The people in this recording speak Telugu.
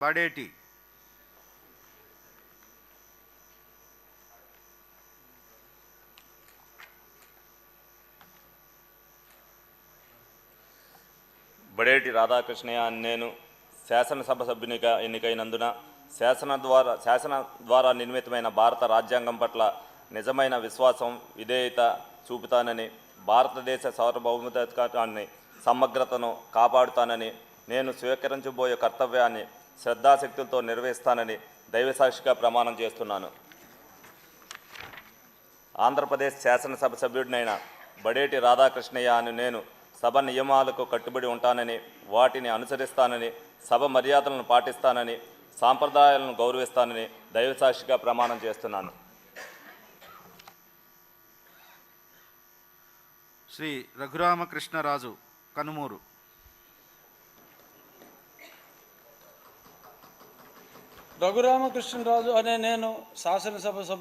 పడేటి. బడేటి రాధాకృష్ణయ్య నేను శాసనసభ సభ్యునిగా ఎన్నికైనందున శాసన ద్వారా శాసన ద్వారా నిర్మితమైన భారత రాజ్యాంగం పట్ల నిజమైన విశ్వాసం విధేయత చూపుతానని భారతదేశ సార్వభౌమతాన్ని సమగ్రతను కాపాడుతానని నేను స్వీకరించబోయే కర్తవ్యాన్ని శ్రద్ధాశక్తులతో నిర్వహిస్తానని దైవసాక్షిగా ప్రమాణం చేస్తున్నాను. ఆంధ్రప్రదేశ్ శాసనసభ సభ్యుడినైన బడేటి రాధాకృష్ణయ్య అని నేను సభ నియమాలకు కట్టుబడి ఉంటానని వాటిని అనుసరిస్తానని సభ మర్యాదలను పాటిస్తానని సాంప్రదాయాలను గౌరవిస్తానని దైవసాక్షిగా ప్రమాణం చేస్తున్నాను. శ్రీ రఘురామకృష్ణరాజు కనుమూరు. రఘురామకృష్ణరాజు అనే నేను శాసనసభ సభ్యు